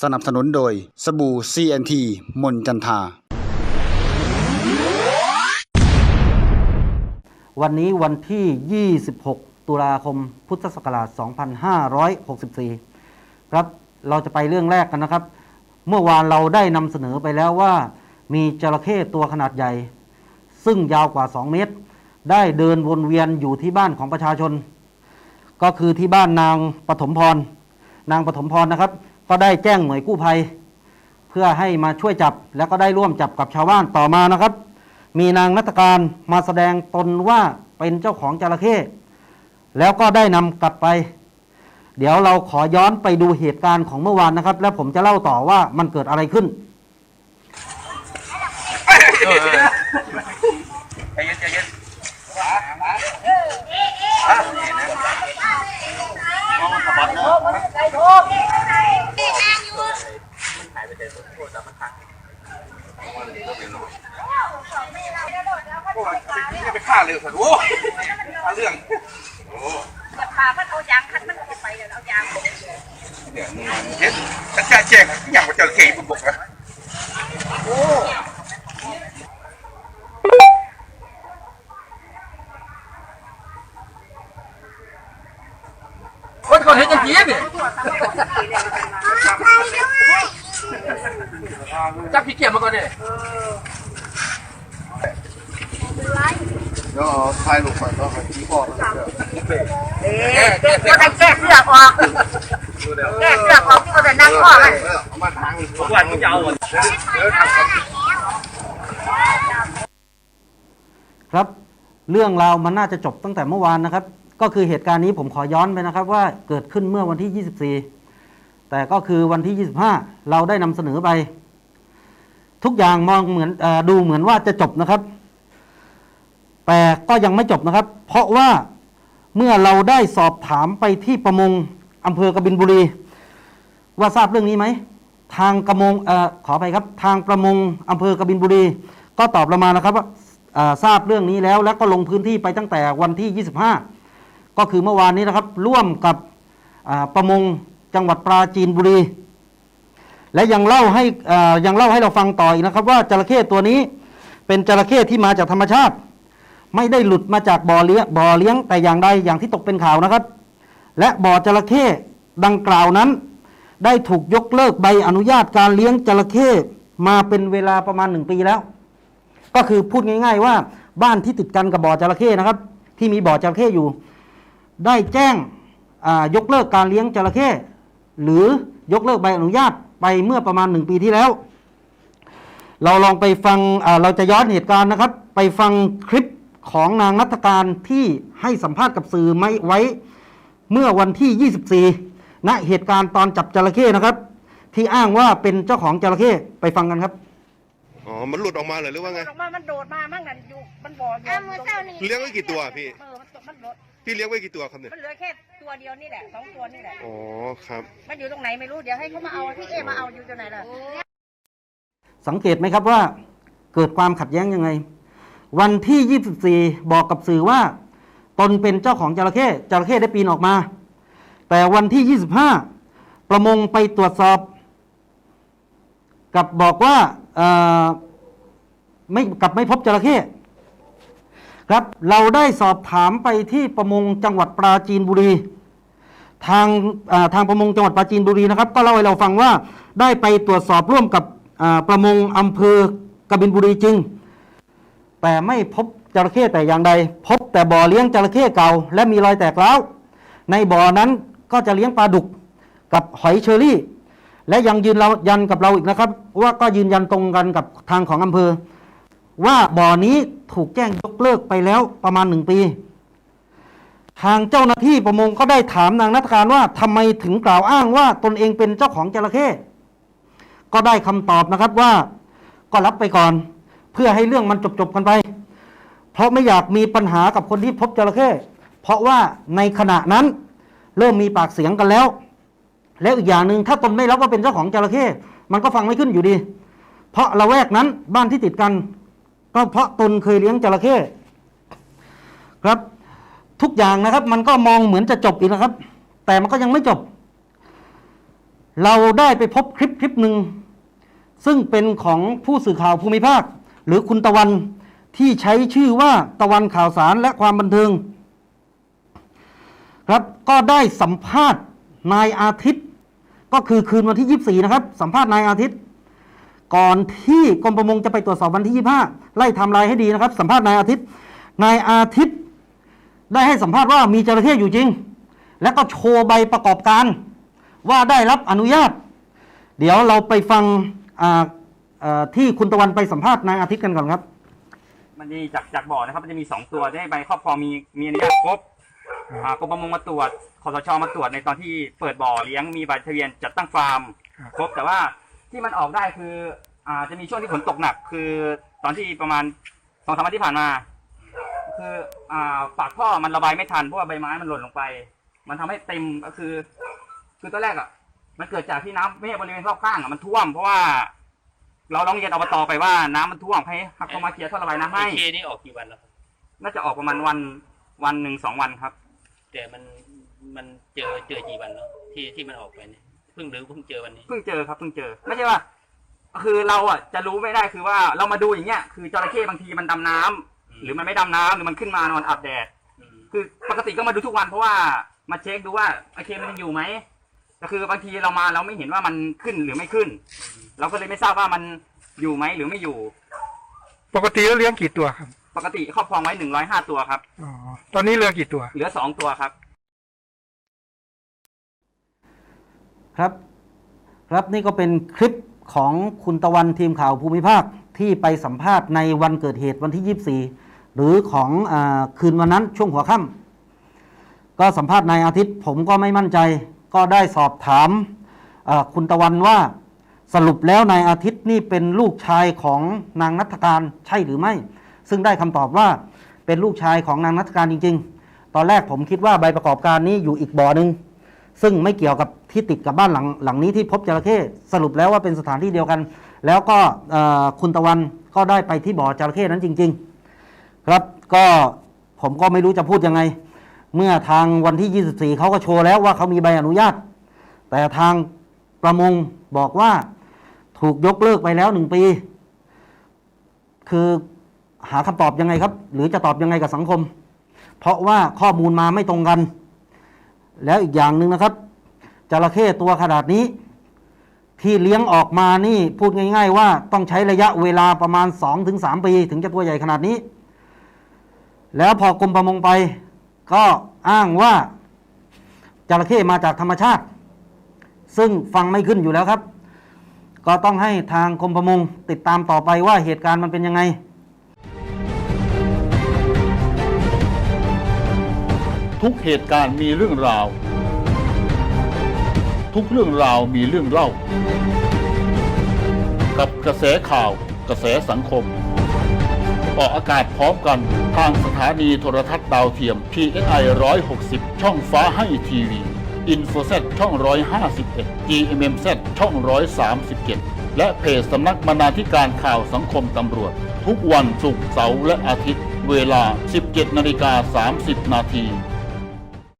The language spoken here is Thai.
สนับสนุนโดยสบู่ CNT มนจันทา วันนี้วันที่ 26 ตุลาคม พุทธศักราช 2564 ครับ เราจะไปเรื่องแรกกันนะครับ เมื่อวานเราได้นำเสนอไปแล้วว่า มีจระเข้ตัวขนาดใหญ่ ซึ่งยาวกว่า 2 เมตร ได้เดินวนเวียนอยู่ที่บ้านของประชาชน ก็คือที่บ้านนางปฐมพร นางปฐมพรนะครับ ก็ได้แจ้งหน่วยกู้ภัย เพื่อให้มาช่วยจับแล้วก็ได้ร่วมจับกับชาวบ้านต่อมานะครับ มีนางนัตการมาแสดงตนว่าเป็นเจ้าของจระเข้แล้วก็ได้นำกลับไป เดี๋ยวเราขอย้อนไปดูเหตุการณ์ของเมื่อวานนะครับ แล้วผมจะเล่าต่อว่ามันเกิดอะไรขึ้น ใจเย็นใจเย็น ไปฆ่าเลยเถอะโอ้เรื่องจะพามันเอายางคัดมันเอาไปเดี๋ยวเอายางเนี่ยเห็นฉันจะแจ้งอย่างว่าเจอเกย์บนบกนะคนคนเห็นอย่างนี้เนี่ยจับพี่เกียร์มาก่อนเนี่ย เดี๋ยวเอาถ่ายรูก่อนแล้วให้ชี้บอกนะครับเอ๊ะเด็กก็ได้แก้เสือออกแก้เสือออกที่มันจะนั่งข้อมันเออเอามาทางทุกวันมึงจะเอาครับ เรื่องราวมันน่าจะจบตั้งแต่เมื่อวานนะครับ ก็คือเหตุการณ์นี้ผมขอย้อนไปนะครับ ว่าเกิดขึ้นเมื่อวันที่ 24 แต่ก็คือวันที่ 25 เราได้นำเสนอไป ทุกอย่างมองเหมือนเออดูเหมือนว่าจะจบนะครับ แต่ก็ยังไม่จบนะครับ เพราะว่าเมื่อเราได้สอบถามไปที่ประมงอำเภอกบินบุรี ว่าทราบเรื่องนี้ไหมทางกระมงอขอไปครับ ทางประมงอำเภอกบินบุรี ก็ตอบเรามานะครับว่าทราบเรื่องนี้แล้ว แล้วก็ลงพื้นที่ไปตั้งแต่วันที่ 25 ก็คือเมื่อวานนี้นะครับ ร่วมกับประมงจังหวัดปราจีนบุรี และยังเล่าให้ยังเล่าให้เราฟังต่ออีกนะครับ ว่าจระเข้ตัวนี้เป็นจระเข้ที่มาจากธรรมชาติ ไม่ได้หลุดมาจากบ่อเลี้ยงบ่อเลี้ยงแต่อย่างใดอย่างที่ตกเป็นข่าวนะครับ และบ่อจระเข้ดังกล่าวนั้น ได้ถูกยกเลิกใบอนุญาตการเลี้ยงจระเข้มาเป็นเวลาประมาณหนึ่งปีแล้ว ก็คือพูดง่าย ๆ ว่าบ้านที่ติดกันกับบ่อจระเข้นะครับ ที่มีบ่อจระเข้อยู่ ได้แจ้งยกเลิกการเลี้ยงจระเข้หรือยกเลิกใบอนุญาตไปเมื่อประมาณหนึ่งปีที่แล้ว เราลองไปฟังเราจะย้อนเหตุการณ์นะครับ ไปฟังคลิป ของนางนัฐการที่ให้สัมภาษณ์กับสื่อไม่ไว้ เมื่อวันที่ 24 ณเหตุการณ์ตอนจับจระเข้นะครับ ที่อ้างว่าเป็นเจ้าของจระเข้ไปฟังกันครับอ๋อ มันหลุดออกมาเหรอหรือว่าไงออกมา มันโดดมามั่งนั่นอยู่ มันบ่ออยู่มือเจ้านี่เลี้ยงไว้กี่ตัวพี่ เออ มันมันโดดพี่เลี้ยงไว้กี่ตัวครับเนี่ย มันเหลือแค่ตัวเดียวนี่แหละสองตัวนี่แหละ อ๋อ ครับ มันอยู่ตรงไหนไม่รู้ เดี๋ยวให้เขามาเอาที่เอมาเอาอยู่ตรงไหนล่ะ สังเกตไหมครับว่า เกิดความขัดแย้งยังไง วันที่ 24 บอกกับสื่อว่า ตนเป็นเจ้าของจระเข้จระเข้ได้ปีนออกมา แต่วันที่ 25 ประมงไปตรวจสอบ กับบอกว่าไม่กับไม่พบจระเข้ครับเราได้สอบถามไปที่ประมงจังหวัดปราจีนบุรี ทางทางประมงจังหวัดปราจีนบุรีนะครับ ก็เล่าให้เราฟังว่าได้ไปตรวจสอบร่วมกับประมงอำเภอกบินบุรีจริง แต่ไม่พบจระเข้แต่อย่างใด พบแต่บ่อเลี้ยงจระเข้เก่า และมีรอยแตกร้าวในบ่อนั้นก็จะเลี้ยงปลาดุกกับหอยเชอรี่ และยังยืนเรายันกับเราอีกนะครับ ว่าก็ยืนยันตรงกันกับทางของอำเภอ ว่าบ่อนี้ถูกแจ้งยกเลิกไปแล้วประมาณหนึ่งปี ทางเจ้าหน้าที่ประมงก็ได้ถามนางนัฐการว่าทำไมถึงกล่าวอ้างว่าตนเองเป็นเจ้าของจระเข้ก็ได้คำตอบนะครับว่าก็รับไปก่อน เพื่อให้เรื่องมันจบๆกันไป เพราะไม่อยากมีปัญหากับคนที่พบจระเข้เพราะว่าในขณะนั้นเริ่มมีปากเสียงกันแล้ว แล้วอีกอย่างหนึ่งถ้าตนไม่รับว่าเป็นเจ้าของจระเข้มันก็ฟังไม่ขึ้นอยู่ดี เพราะละแวกนั้นบ้านที่ติดกัน ก็เพราะตนเคยเลี้ยงจระเข้ครับทุกอย่างนะครับ มันก็มองเหมือนจะจบอีกนะครับ แต่มันก็ยังไม่จบ เราได้ไปพบคลิปคลิปหนึ่งซึ่งเป็นของผู้สื่อข่าวภูมิภาค หรือคุณตะวันที่ใช้ชื่อว่าตะวันข่าวสารและความบันเทิง ครับก็ได้สัมภาษณ์นายอาทิตย์ ก็คือคืนวันที่ 24 นะครับ สัมภาษณ์นายอาทิตย์ ก่อนที่กรมประมงจะไปตรวจสอบวันที่ 25 ไล่ทำลายให้ดีนะครับ สัมภาษณ์นายอาทิตย์นายอาทิตย์ ได้ให้สัมภาษณ์ว่ามีจระเข้อยู่จริง และก็โชว์ใบประกอบการ ว่าได้รับอนุญาต เดี๋ยวเราไปฟังอ่า เอ่อที่คุณตะวันไปสัมภาษณ์นายอาทิตย์กันก่อนครับ มันมีจากจากบ่อนะครับ มันจะมีสองตัวได้ใบครอบครองมีมีอนุญาตครบอ่ากรมประมงมาตรวจคอสชมาตรวจในตอนที่เปิดบ่อเลี้ยงมีใบทะเบียนจัดตั้งฟาร์มครบแต่ว่าที่มันออกได้คืออ่าจะมีช่วงที่ฝนตกหนัก คือตอนที่ประมาณสองสามวันที่ผ่านมา คืออ่าปากท่อมันระบายไม่ทันเพราะว่าใบไม้มันหล่นลงไป มันทำให้เต็มก็คือ คือตอนแรกอะ มันเกิดจากที่น้ำไม่ใช่บริเวณรอบข้างอะมันท่วมเพราะว่า เราร้องเรียนอบตไปว่าน้ำมันท่วมให้ให้เขามาเคลียร์ท่อระบายน้ำให้ เคนี่ออกกี่วันแล้วครับน่าจะออกประมาณวันวันหนึ่งสองวันครับ แต่มันมันเจอเจอกี่วันแล้วที่ที่มันออกไปเนี่ยเพิ่งหรือเพิ่งเจอวันนี้ เพิ่งเจอครับเพิ่งเจอ ไม่ใช่ว่า คือเราอะจะรู้ไม่ได้คือว่าเรามาดูอย่างเงี้ยคือจระเข้บางทีมันดำน้ำหรือมันไม่ดำน้ำหรือมันขึ้นมานอนอาบแดด อืมคือปกติก็มาดูทุกวันเพราะว่ามาเช็คดูว่าไอเคมันยังอยู่ไหมแต่คือบางทีเรามาเราไม่เห็นว่ามันขึ้นหรือไม่ขึ้น เราก็เลยไม่ทราบว่ามันอยู่ไหมหรือไม่อยู่ ปกติแล้วเลี้ยงกี่ตัวครับ ปกติครอบครองไว้หนึ่งร้อยห้าตัวครับ อ๋อ ตอนนี้เหลือกี่ตัว เหลือสองตัวครับ ครับ ครับนี่ก็เป็นคลิปของคุณตะวันทีมข่าวภูมิภาคที่ไปสัมภาษณ์ในวันเกิดเหตุวันที่ 24 หรือของอาคืนวันนั้นช่วงหัวค่ำก็สัมภาษณ์นายอาทิตย์ผมก็ไม่มั่นใจ ก็ได้สอบถามอ่าคุณตะวันว่า สรุปแล้วนายอาทิตย์นี่เป็นลูกชายของนางนัฐการใช่หรือไม่ ซึ่งได้คำตอบว่าเป็นลูกชายของนางนัฐการจริง ๆ ตอนแรกผมคิดว่าใบประกอบการนี้อยู่อีกบ่อหนึ่งซึ่งไม่เกี่ยวกับที่ติดกับบ้านหลังหลังนี้ที่พบจระเข้สรุปแล้วว่าเป็นสถานที่เดียวกัน แล้วก็คุณตะวันก็ได้ไปที่บ่อจระเข้นั้นจริง ๆ ครับก็ผมก็ไม่รู้จะพูดยังไง เมื่อทางวันที่ 24เขาก็โชว์แล้วว่าเขามีใบอนุญาต แต่ทางประมงบอกว่า ถูกยกเลิกไปแล้วหนึ่งปี คือหาคำตอบยังไงครับ หรือจะตอบยังไงกับสังคม เพราะว่าข้อมูลมาไม่ตรงกัน แล้วอีกอย่างหนึ่งนะครับจระเข้ตัวขนาดนี้ ที่เลี้ยงออกมานี่พูดง่าย ๆ ว่าต้องใช้ระยะเวลาประมาณ 2-3 ปี ถึงจะตัวใหญ่ขนาดนี้ แล้วพอกรมประมงไป ก็อ้างว่าจระเข้มาจากธรรมชาติ ซึ่งฟังไม่ขึ้นอยู่แล้วครับ ก็ต้องให้ทางกรมประมงติดตามต่อไปว่าเหตุการณ์มันเป็นยังไง ทุกเหตุการณ์มีเรื่องราว ทุกเรื่องราวมีเรื่องเล่า กับกระแสข่าว กระแสสังคม ออกอากาศพร้อมกันทางสถานีโทรทัศน์ดาวเทียม PSI 160 ช่องฟ้าให้ทีวี i n f o s e t ช่อง 151 GMMZ ช่อง 137 และเพจสำนักบรรณาธิการข่าวสังคมตำรวจ ทุกวันศุกร์เสาร์และอาทิตย์ เวลา 17นาฬิกา30 นาที